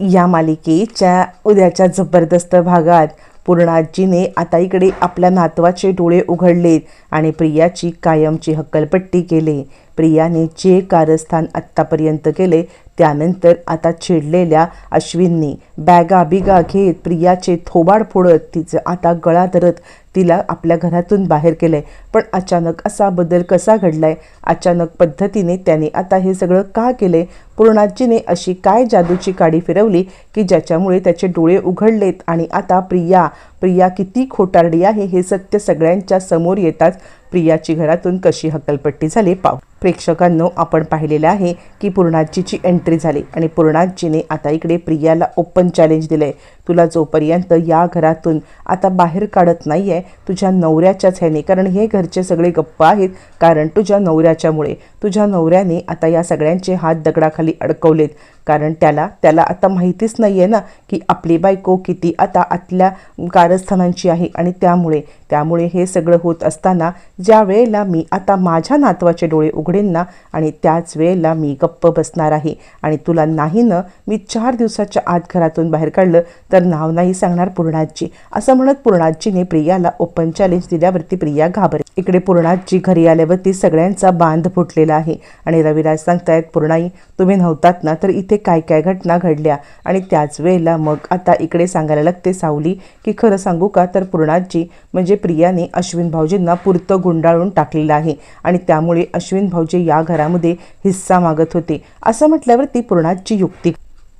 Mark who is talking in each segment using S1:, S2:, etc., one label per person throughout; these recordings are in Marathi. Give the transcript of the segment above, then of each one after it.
S1: या मालिकेच्या उद्याच्या जबरदस्त भागात पूर्णाजीने आता इकडे आपल्या नातवाचे डोळे उघडलेत. आणि प्रियाची कायमची हक्कलपट्टी केली. प्रियाने जे कारस्थान आत्तापर्यंत केले त्यानंतर आता चिडलेल्या अश्विननी बॅगा बिगा घेत प्रियाचे थोबाड फोडत तिचं आता गळा धरत तिला आपल्या घरातून बाहेर केलंय पण अचानक असा बदल कसा घडलाय? अचानक पद्धतीने त्याने आता हे सगळं का केलंय पूर्णाजीने अशी काय जादूची काडी फिरवली की ज्याच्यामुळे त्याचे डोळे उघडलेत आणि आता प्रिया प्रिया किती खोटारडी आहे हे सत्य सगळ्यांच्या समोर येताच प्रियाची घरातून कशी हकलपट्टी झाली पाहू. प्रेक्षकांनो आपण पाहिलेलं आहे की पूर्णाजीची एंट्री झाली आणि पूर्णाजीने आता इकडे प्रियाला ओपन चॅलेंज दिलंय. तुला जोपर्यंत या घरातून आता बाहेर काढत नाही आहे तुझ्या नवऱ्याच्याच ह्याने कारण हे घरचे सगळे गप्प आहेत कारण तुझ्या नवऱ्याच्यामुळे. तुझ्या नवऱ्याने आता या सगळ्यांचे हात दगडाखाली अडकवलेत कारण त्याला त्याला आता माहितीच नाही आहे ना की आपली बायको किती आता आतल्या कारस्थानांची आहे आणि त्यामुळे त्यामुळे हे सगळं होत असताना ज्या वेळेला मी आता माझ्या नातवाचे डोळे उघड उघडेन ना आणि त्याच वेळेला मी गप्प बसणार आहे. आणि तुला नाही ना मी चार दिवसाच्या आत घरातून बाहेर काढलं तर नाव नाही सांगणार पूर्णाजी. असं म्हणत पूर्णाजीने प्रियाला ओपन चॅलेंज दिल्यावरती प्रिया घाबरली. इकडे पूर्णाजी घरी आल्यावरती सगळ्यांचा बांध फुटलेला आहे. आणि रविराज सांगतायत पूर्णाई तुम्ही नव्हतात ना तर इथे काय काय घटना घडल्या? आणि त्याच वेळेला मग आता इकडे सांगायला लागते सावली की खरं सांगू का तर पूर्णाजी म्हणजे प्रियाने अश्विन भाऊजींना पुरतं गुंडाळून टाकलेलं आहे. आणि त्यामुळे अश्विन भाऊ भाऊजी या घरामध्ये हिस्सा मागत होते. असं म्हटल्यावर ती पूर्णाची युक्ती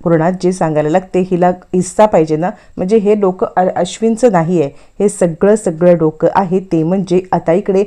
S1: पूर्णात जे सांगायला लागते हिला हिस्सा पाहिजे ना. म्हणजे हे डोकं अश्विनचं नाही आहे हे सगळं सगळं डोकं आहे. ते म्हणजे आता इकडे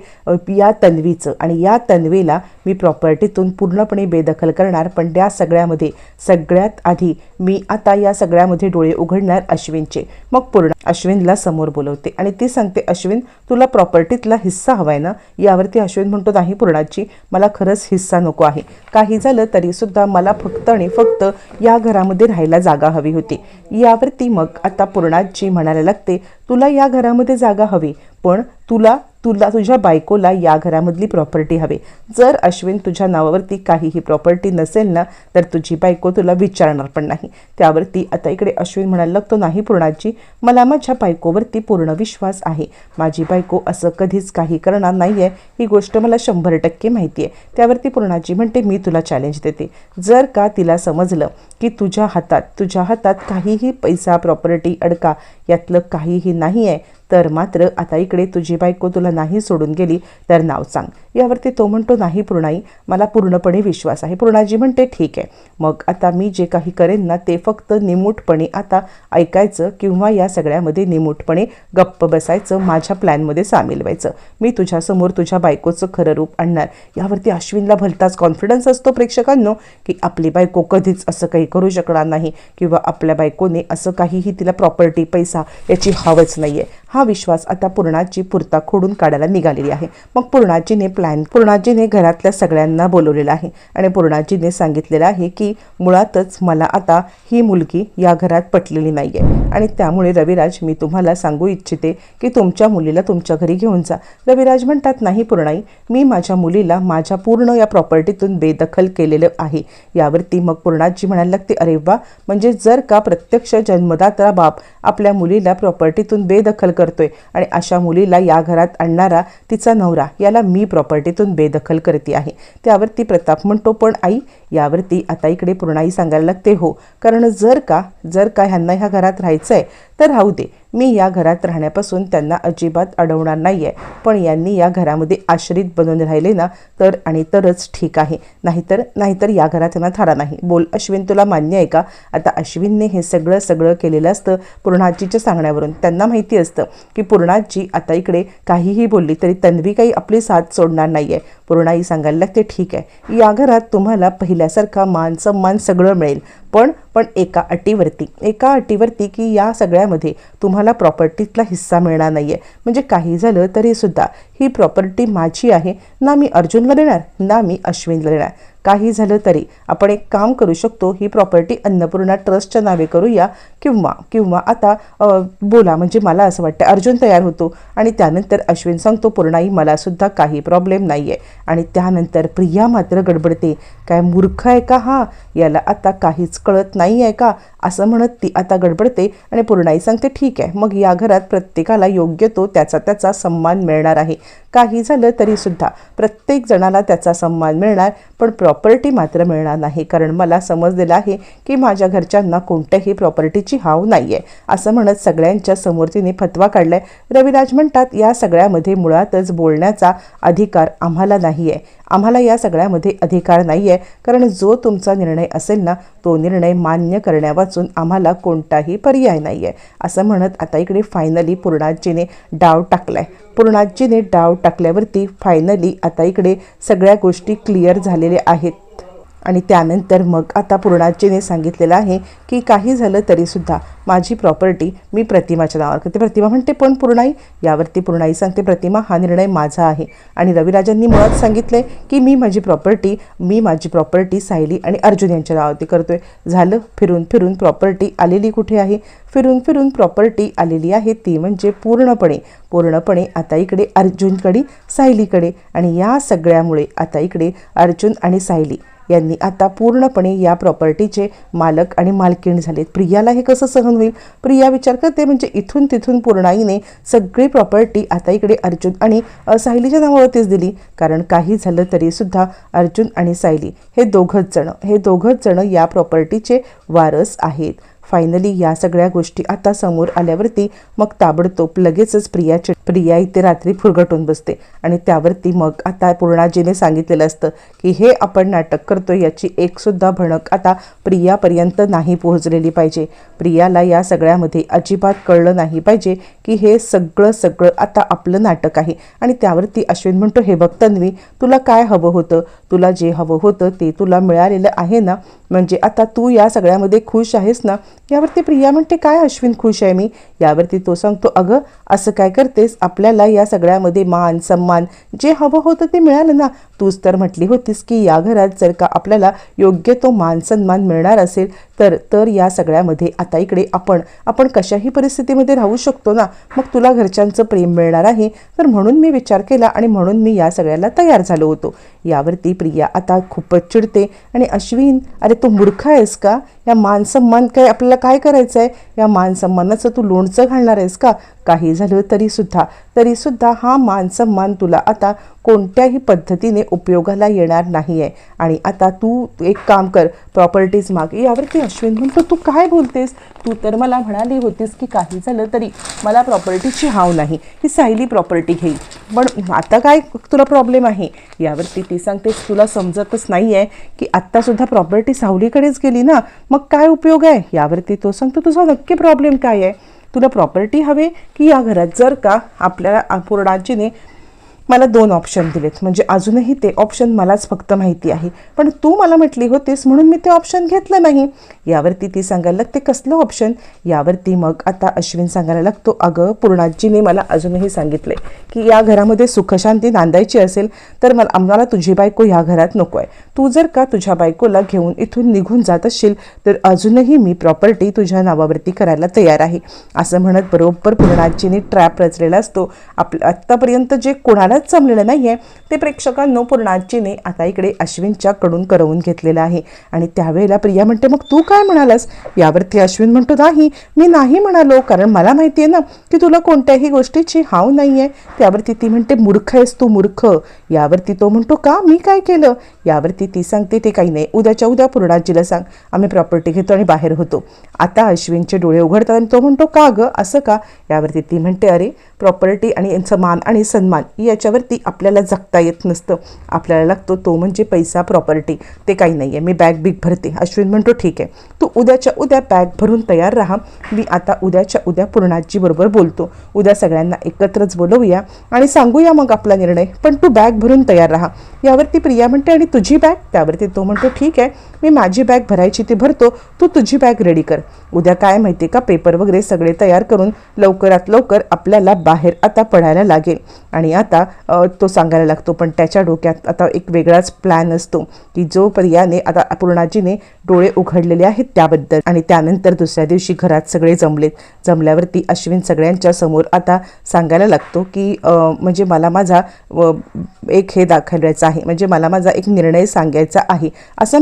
S1: या तन्वीचं. आणि या तन्वीला मी प्रॉपर्टीतून पूर्णपणे बेदखल करणार. पण त्या सगळ्यामध्ये सगळ्यात आधी मी आता या सगळ्यामध्ये डोळे उघडणार अश्विनचे. मग पूर्ण अश्विनला समोर बोलवते. आणि ती सांगते अश्विन तुला प्रॉपर्टीतला हिस्सा हवाय ना? यावरती अश्विन म्हणतो नाही पूर्णाची मला खरंच हिस्सा नको आहे. काही झालं तरीसुद्धा मला फक्त आणि फक्त या घरा घरामध्ये राहायला जागा हवी होती. यावरती मग आता पूर्णाजी म्हणायला लागते तुला या घरामध्ये जागा हवी पण तुला तुला तुझ्या बायकोला या घरामधली प्रॉपर्टी हवी. जर अश्विन तुझ्या नावावरती काहीही प्रॉपर्टी नसेल ना तर तुझी बायको तुला विचारणार पण नाही. त्यावरती आता इकडे अश्विन म्हणायला लागतो नाही पूर्णाजी मला माझ्या बायकोवरती पूर्ण विश्वास आहे. माझी बायको असं कधीच काही करणार नाही आहे ही गोष्ट मला शंभर टक्के माहिती आहे त्यावरती पूर्णाजी म्हणते मी तुला चॅलेंज देते. जर का तिला समजलं की तुझ्या हातात तुझ्या हातात काहीही पैसा प्रॉपर्टी अडका यातलं काहीही नाही आहे तर मात्र आता इकडे तुझी बायको तुला नाही सोडून गेली तर नाव सांग. यावरती तो म्हणतो नाही पूर्णाई मला पूर्णपणे विश्वास आहे. पूर्णाजी म्हणते ठीक आहे. मग आता मी जे काही करेन ना ते फक्त निमूटपणे आता ऐकायचं किंवा या सगळ्यामध्ये निमूटपणे गप्प बसायचं माझ्या प्लॅनमध्ये सामील व्हायचं. मी तुझ्यासमोर तुझ्या बायकोचं खरं रूप आणणार. यावरती अश्विनला भलताच कॉन्फिडन्स असतो प्रेक्षकांनो की आपली बायको कधीच असं काही करू शकणार नाही किंवा आपल्या बायकोने असं काहीही तिला प्रॉपर्टी पैसा याची हवंच नाही आहे हा विश्वास आता पूर्णाची पुरता खोडून काढायला निघालेली आहे. मग पूर्णाजीने प्लॅन पूर्णाजीने घरातल्या सगळ्यांना बोलवलेलं आहे आणि पूर्णाजीने सांगितलेलं आहे की मुळातच मला आता ही मुलगी या घरात पटलेली नाही आहे आणि त्यामुळे रविराज मी तुम्हाला सांगू इच्छिते की तुमच्या मुलीला तुमच्या घरी घेऊन जा. रविराज म्हणतात नाही पूर्णाई मी माझ्या मुलीला माझ्या पूर्ण या प्रॉपर्टीतून बेदखल केलेलं आहे. यावरती मग पूर्णाजी म्हणायला लागते अरे वा म्हणजे जर का प्रत्यक्ष जन्मदाता बाप आपल्या मुलीला प्रॉपर्टीतून बेदखल करतोय. आणि अशा मुलीला या घरात आणणारा तिचा नवरा याला मी प्रॉपर्टीतून बेदखल करते आहे. त्यावरती प्रताप म्हणतो पण आई यावरती आता इकडे पूर्णाई सांगायला लागते हो. कारण जर का जर का ह्यांना ह्या घरात राहायचं आहे तर राहू दे. मी या घरात राहण्यापासून त्यांना अजिबात अडवणार नाही आहे पण यांनी या घरामध्ये आश्रित बनून राहिले ना तर आणि तरच ठीक आहे. नाहीतर नाहीतर या घरात त्यांना थारा नाही. बोल अश्विन तुला मान्य आहे का? आता अश्विनने हे सगळं सगळं केलेलं असतं पूर्णाजीच्या सांगण्यावरून. त्यांना माहिती असतं की पूर्णाजी आता इकडे काहीही बोलली तरी तन्वी काही आपली साथ सोडणार नाही आहे पूर्णाई सांगायला लागते ठीक आहे. या घरात तुम्हाला पहिल्यासारखा मान सन्मान सगळं मिळेल. पण पण एका अटीवरती. एका अटीवरती की या सगळ्यामध्ये तुम्हाला प्रॉपर्टीतला हिस्सा मिळणार नाही आहे म्हणजे काही झालं तरी सुद्धा ही प्रॉपर्टी माझी आहे ना मी अर्जुनला देणार ना मी अश्विनला देणार. काही झालं तरी आपण एक काम करू शकतो ही प्रॉपर्टी अन्नपूर्णा ट्रस्टच्या नावे करूया किंवा किंवा आता बोला म्हणजे मला असं वाटतं अर्जुन तयार होतो आणि त्यानंतर अश्विन सांगतो पूर्णाई मलासुद्धा काही प्रॉब्लेम नाही आहे आणि त्यानंतर प्रिया मात्र गडबडते काय मूर्ख आहे का हा? याला आता काहीच कळत नाही आहे का? असं म्हणत ती आता गडबडते आणि पूर्णाई सांगते ठीक आहे मग या घरात प्रत्येकाला योग्य तो त्याचा त्याचा सन्मान मिळणार आहे. काही झालं तरीसुद्धा प्रत्येक जणाला त्याचा सन्मान मिळणार पण प्रॉ प्रॉपर्टी मात्र मिळणार नाही. कारण मला समजलेलं आहे की माझ्या घरच्यांना कोणत्याही प्रॉपर्टीची हाव नाही आहे असं म्हणत सगळ्यांच्या समोर तिने फतवा काढलाय. रविराज म्हणतात या सगळ्यामध्ये मुळातच बोलण्याचा अधिकार आम्हाला नाही आहे आम्हाला या सगळ्यामध्ये अधिकार नाही आहे कारण जो तुमचा निर्णय असेल ना तो निर्णय मान्य करण्यावाचून आम्हाला कोणताही पर्याय नाही आहे असं म्हणत आता इकडे फायनली पूर्णाजीने डाव टाकलाय. पूर्णाजीने डाव टाकल्यावरती फायनली आता इकडे सगळ्या गोष्टी क्लिअर झालेल्या आहेत. आणि त्यानंतर मग आता पूर्णाजीने सांगितलेलं आहे की काही झालं तरीसुद्धा माझी प्रॉपर्टी मी प्रतिमाच्या नावावर करते. प्रतिमा म्हणते पण पूर्णाई यावरती पूर्णाई सांगते प्रतिमा हा निर्णय माझा आहे. आणि रविराजांनी मुळात सांगितले की मी माझी प्रॉपर्टी मी माझी प्रॉपर्टी सायली आणि अर्जुन यांच्या नावावरती करतोय. झालं फिरून फिरून प्रॉपर्टी आलेली कुठे आहे? फिरून फिरून प्रॉपर्टी आलेली आहे ती म्हणजे पूर्णपणे पूर्णपणे आता इकडे अर्जुनकडे सायलीकडे. आणि या सगळ्यामुळे आता इकडे अर्जुन आणि सायली यांनी आता पूर्णपणे या प्रॉपर्टीचे मालक आणि मालकीण झालेत. प्रियाला हे कसं सहन होईल? प्रिया विचार करते म्हणजे इथून तिथून पूर्णाईने सगळी प्रॉपर्टी आता इकडे अर्जुन आणि सायलीच्या नावावरतीच दिली. कारण काही झालं तरी सुद्धा अर्जुन आणि सायली हे दोघंच जण हे दोघंच जण या प्रॉपर्टीचे वारस आहेत. फायनली या सगळ्या गोष्टी आता समोर आल्यावरती मग ताबडतोब लगेचच प्रियाचे प्रिया इथे रात्री फुरगटून बसते. आणि त्यावरती मग आता पूर्णाजीने सांगितलेलं असतं की हे आपण नाटक करतो याची एकसुद्धा भणक आता प्रियापर्यंत नाही पोहोचलेली पाहिजे. प्रियाला या सगळ्यामध्ये अजिबात कळलं नाही पाहिजे की हे सगळं सगळं आता आपलं नाटक आहे. आणि त्यावरती अश्विन म्हणतो हे बघ तन्वी तुला काय हवं होतं? तुला जे हवं होतं ते तुला मिळालेलं आहे ना? म्हणजे आता तू या सगळ्यामध्ये खुश आहेस ना? यावरती प्रिया म्हणते काय अश्विन खुश आहे मी? यावरती तो सांगतो अगं असं काय करतेस? आपल्याला या सगळ्यामध्ये मान सन्मान जे हवं होतं ते मिळालं ना तूच तर म्हटली होतीस की या घरात जर का आपल्याला योग्य तो मान सन्मान मिळणार असेल तर तर या सगळ्यामध्ये आता इकडे आपण आपण कशाही परिस्थितीमध्ये राहू शकतो ना? मग तुला घरच्यांचं प्रेम मिळणार आहे? तर म्हणून मी विचार केला आणि म्हणून मी या सगळ्याला तयार झालो होतो. यावरती प्रिया आता खूपच चिडते आणि अश्विन अरे तू मूर्ख आहेस का? या मान सन्मान काय आपल्याला काय करायचं आहे या मान सन्मानाचं तू लोणचं घालणार आहेस का? काही झालं तरीसुद्धा तरीसुद्धा हा मान सन्मान तुला आता कोणत्याही पद्धतीने उपयोगाला येणार नाही आहे आणि आता तू एक काम कर प्रॉपर्टीज माग यावरती अश्विन म्हणतो तू काय बोलतेस? तू तर मला म्हणाली होतीस की काही झालं तरी मला प्रॉपर्टीची हाव नाही. ही सायली प्रॉपर्टी घेईल. पण आता काय तुला प्रॉब्लेम आहे? यावरती ती सांगतेस तुला समजतच नाही आहे की आत्तासुद्धा प्रॉपर्टी सावलीकडेच गेली ना मग काय उपयोग आहे? यावरती तो सांगतो तुझा नक्की प्रॉब्लेम काय आहे? तुला प्रॉपर्टी हवे की या घरात जर का आपल्याला पूर्णाजीने मला दोन ऑप्शन दिलेत. म्हणजे अजूनही ते ऑप्शन मलाच फक्त माहिती आहे. पण तू मला म्हटली होतीस म्हणून मी ते ऑप्शन घेतलं नाही. यावरती ती सांगायला लागते कसलं ऑप्शन यावरती मग आता अश्विन सांगायला लागतो अगं पूर्णाजीने मला अजूनही सांगितले की या घरामध्ये सुखशांती नांदायची असेल तर मला आम्हाला तुझी बायको ह्या घरात नको आहे. तू जर का तुझ्या बायकोला घेऊन इथून निघून जात असशील तर अजूनही मी प्रॉपर्टी तुझ्या नावावरती करायला तयार आहे. असं म्हणत बरोबर पूर्णाजीने ट्रॅप रचलेला असतो. आपल्या आत्तापर्यंत जे कोणाला कोणालाच जमलेलं नाही आहे ते प्रेक्षकांनो पूर्णाजीने आता इकडे अश्विनच्या कडून करवून घेतलेलं आहे. आणि त्यावेळेला प्रिया म्हणते मग तू काय म्हणालास? यावरती अश्विन म्हणतो नाही मी नाही म्हणालो कारण मला माहिती आहे ना की तुला कोणत्याही गोष्टीची हाव नाही आहे त्यावरती ती म्हणते मूर्ख आहेस तू मूर्ख. यावरती तो म्हणतो का? मी काय केलं? यावरती ती सांगते ते काही नाही उद्याच्या उद्या पूर्णाजीला सांग. आम्ही प्रॉपर्टी घेतो आणि बाहेर होतो. आता अश्विनचे डोळे उघडतात आणि तो म्हणतो का गं असं का? यावरती ती म्हणते अरे प्रॉपर्टी आणि यांचं मान आणि सन्मान याच्यावरती आपल्याला जगता येत नसतं. आपल्याला लागतो तो म्हणजे पैसा प्रॉपर्टी ते काही नाही आहे मी बॅग बिग भरते. अश्विन म्हणतो ठीक आहे. तू उद्याच्या उद्या बॅग भरून तयार राहा. मी आता उद्याच्या उद्या पूर्णाजीबरोबर बोलतो. उद्या सगळ्यांना एकत्रच बोलवूया आणि सांगूया मग आपला निर्णय. पण तू बॅग भरून तयार राहा. यावरती प्रिया म्हणते आणि तुझी बॅग त्यावरती तो म्हणतो ठीक आहे. मी माझी बॅग भरायची ती भरतो तू तुझी बॅग रेडी कर. उद्या काय माहिती का पेपर वगैरे सगळे तयार करून लवकरात लवकर आपल्याला बाहेर आता पडायला लागेल. आणि आता तो सांगायला लागतो पण त्याच्या डोक्यात आता एक वेगळाच प्लॅन असतो की जो प्रियाने आता पूर्णाजीने डोळे उघडलेले आहेत त्याबद्दल. आणि त्यानंतर दुसऱ्या दिवशी घरात सगळे जमलेत. जमल्यावरती अश्विन सगळ्यांच्या समोर आता सांगायला लागतो की म्हणजे मला माझा एक हे दाखवायचं आहे म्हणजे मला माझा एक निर्णय सांगायचा आहे. असं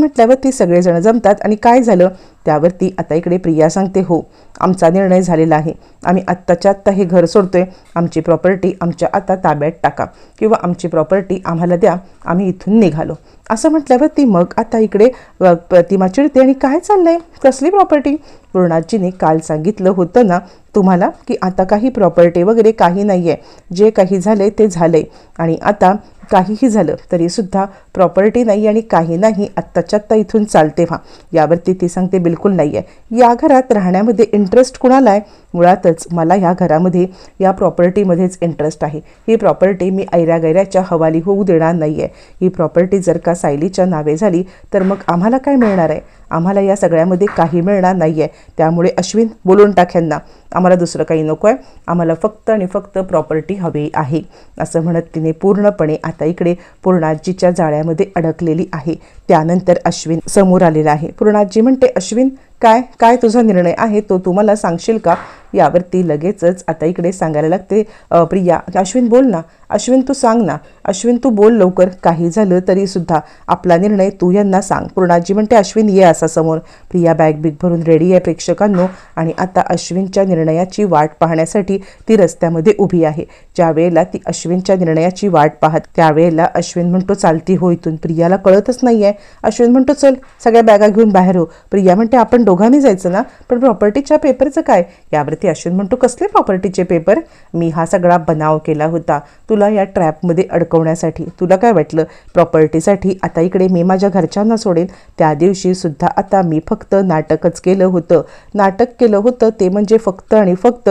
S1: म्हटल्यावरती सगळेजण जमतात आणि काय झालं त्यावरती आता इकडे प्रिया सांगते हो आमचा निर्णय झालेला आहे. आम्ही आत्ताच्या आत्ता हे घर सोडतोय. आमची प्रॉपर्टी आमच्या आता ताब्यात टाका किंवा आमची प्रॉपर्टी आम्हाला द्या. आम्ही इथून निघालो. असं म्हटल्यावरती मग आता इकडे प्रतिमा चिडते आणि काय चाललंय? कसली प्रॉपर्टी? पूर्णाजीने काल सांगितलं होतं ना तुम्हाला की आता काही प्रॉपर्टी वगैरे काही नाही आहे जे काही झाले ते झाले आणि आता काहीही झालं तरीसुद्धा प्रॉपर्टी नाही आणि काही नाही आत्ताच्या आत्ता इथून चालते व्हा यावरती ती सांगते बिलकुल नाही आहे या घरात राहण्यामध्ये इंटरेस्ट कुणाला आहे? मुळातच मला ह्या घरामध्ये या प्रॉपर्टीमध्येच इंटरेस्ट आहे. ही प्रॉपर्टी मी ऐऱ्यागैऱ्याच्या हवाली होऊ देणार नाही आहे ही प्रॉपर्टी जर का सायलीच्या नावे झाली तर मग आम्हाला काय मिळणार आहे? आम्हाला या सगळ्यामध्ये काही मिळणार नाही आहे त्यामुळे अश्विन बोलून टाक ह्यांना. आम्हाला दुसरं काही नको आहे आम्हाला फक्त आणि फक्त प्रॉपर्टी हवी आहे. असं म्हणत तिने पूर्णपणे आता इकडे पूर्णाजीच्या जाळ्यामध्ये अडकलेली आहे. त्यानंतर अश्विन समोर आलेला आहे. पूर्णाजी म्हणते अश्विन काय? काय तुझा निर्णय आहे? तो तुम्हाला सांगशील का? यावरती लगेचच आता इकडे सांगायला लागते. प्रिया अश्विन बोल ना. अश्विन तू सांग ना. अश्विन तू बोल लवकर. काही झालं तरी सुद्धा आपला निर्णय तू यांना सांग. पूर्णाजी म्हणते अश्विन ये असा समोर. प्रिया बॅग बिग भरून रेडी आहे प्रेक्षकांनो. आणि आता अश्विनच्या निर्णयाची वाट पाहण्यासाठी ती रस्त्यामध्ये उभी आहे. ज्या वेळेला ती अश्विनच्या निर्णयाची वाट पाहत त्यावेळेला अश्विन म्हणतो चालती हो इथून. प्रियाला कळतच नाही आहे अश्विन म्हणतो चल सगळ्या बॅगा घेऊन बाहेर हो. प्रिया म्हणते आपण दोघांनी जायचं ना? पण प्रॉपर्टीच्या पेपरचं काय? यावरती अश्विन म्हणतो कसले प्रॉपर्टीचे पेपर मी हा सगळा बनाव केला होता. तुला या ट्रॅपमध्ये अडकवण्यासाठी तुला काय वाटलं? प्रॉपर्टीसाठी आता इकडे मी माझ्या घरच्यांना सोडेन. त्या दिवशी सुद्धा आता मी फक्त नाटकच केलं होतं. नाटक केलं होतं ते म्हणजे फक्त आणि फक्त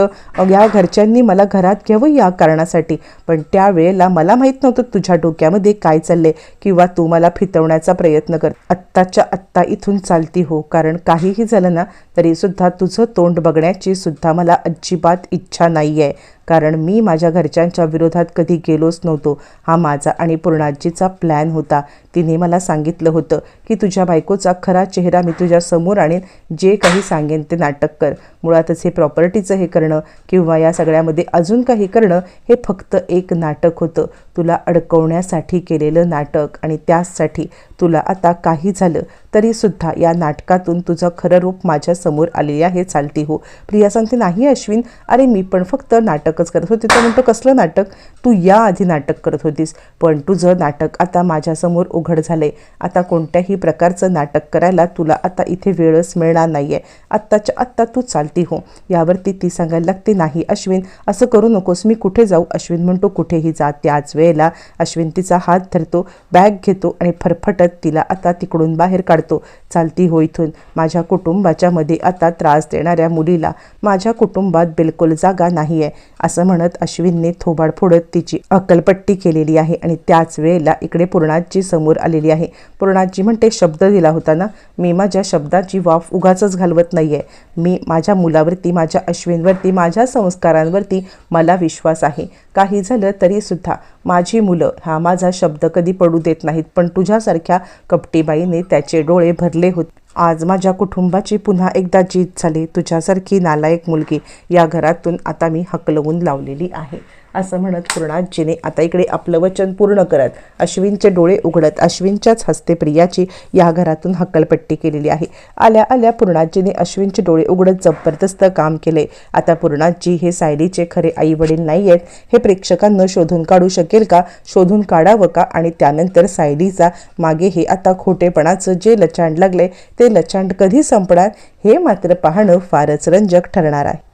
S1: या घरच्यांनी मला घरात घ्यावं या कारणासाठी. पण त्यावेळेला मला माहीत नव्हतं तुझ्या डोक्यामध्ये काय चाललंय किंवा तू मला फितवण्याचा प्रयत्न कर. आत्ताच्या आत्ता इथून चालती हो कारण काहीही झालं ना तरीसुद्धा तुझं तोंड बघण्याची सुद्धा मला अजिबात इच्छा नाही आहे कारण मी माझ्या घरच्यांच्या विरोधात कधी गेलोच नव्हतो. हा माझा आणि पूर्णाजीचा प्लॅन होता. तिने मला सांगितलं होतं की तुझ्या बायकोचा खरा चेहरा मी तुझ्या समोर आणेन. जे काही सांगेन ते नाटक कर. मुळातच हे प्रॉपर्टीचं हे करणं किंवा या सगळ्यामध्ये अजून काही करणं हे फक्त एक नाटक होतं. तुला अडकवण्यासाठी केलेलं नाटक आणि त्याचसाठी तुला आता काही झालं तरीसुद्धा या नाटकातून तुझं खरं रूप माझ्यासमोर आलेले आहे चालती हो. प्रिया सांगते नाही अश्विन. अरे मी पण फक्त नाटक नाटकच करत होती. तर म्हणतो कसलं नाटक? तू या आधी नाटक करत होतीस. पण तुझं नाटक आता माझ्यासमोर उघड झालं आहे आता कोणत्याही प्रकारचं नाटक करायला तुला आता इथे वेळच मिळणार नाही आहे आत्ताच्या आत्ता तू चालती हो. यावरती ती सांगायला लागते नाही अश्विन असं करू नकोस. मी कुठे जाऊ? अश्विन म्हणतो कुठेही जा. त्याच वेळेला अश्विन तिचा हात धरतो बॅग घेतो आणि फरफटत तिला आता तिकडून बाहेर काढतो. चालती हो इथून. माझ्या कुटुंबाच्या मध्ये आता त्रास देणाऱ्या मुलीला माझ्या कुटुंबात बिलकुल जागा नाही आहे असं म्हणत अश्विनने थोबाड फोडत तिची अक्कलपट्टी केलेली आहे आणि त्याच वेळेला इकडे पूर्णाजी समोर आलेली आहे. पूर्णाजी म्हणते शब्द दिला होता ना? मी माझ्या शब्दाची वाफ उगाचच घालवत नाही आहे मी माझ्या मुलावरती माझ्या अश्विनवरती माझ्या संस्कारांवरती मला विश्वास आहे. काही झालं तरीसुद्धा माझी मुलं हा माझा शब्द कधी पडू देत नाहीत पण तुझ्यासारख्या कपटीबाईने त्याचे डोळे भरले होते. आज माझ्या कुटुंबाची पुन्हा एकदा जीत झाली. तुझ्यासारखी नालायक मुलगी या घरातून आता मी हकलवून लावलेली आहे. असं म्हणत पूर्णाजीने आता इकडे आपलं वचन पूर्ण करत अश्विनचे डोळे उघडत अश्विनच्याच हस्ते प्रियाची या घरातून हक्कलपट्टी केलेली आहे. आल्या आल्या पूर्णाजीने अश्विनचे डोळे उघडत जबरदस्त काम केले. आता पूर्णाजी हे सायलीचे खरे आई वडील नाही आहेत हे प्रेक्षकांना शोधून काढू शकेल का? शोधून काढावं का? आणि त्यानंतर सायलीचा मागे हे आता खोटेपणाचं जे लचांड लागले ते लचांड कधी संपणार? हे मात्र पाहणं फारच रंजक ठरणार आहे.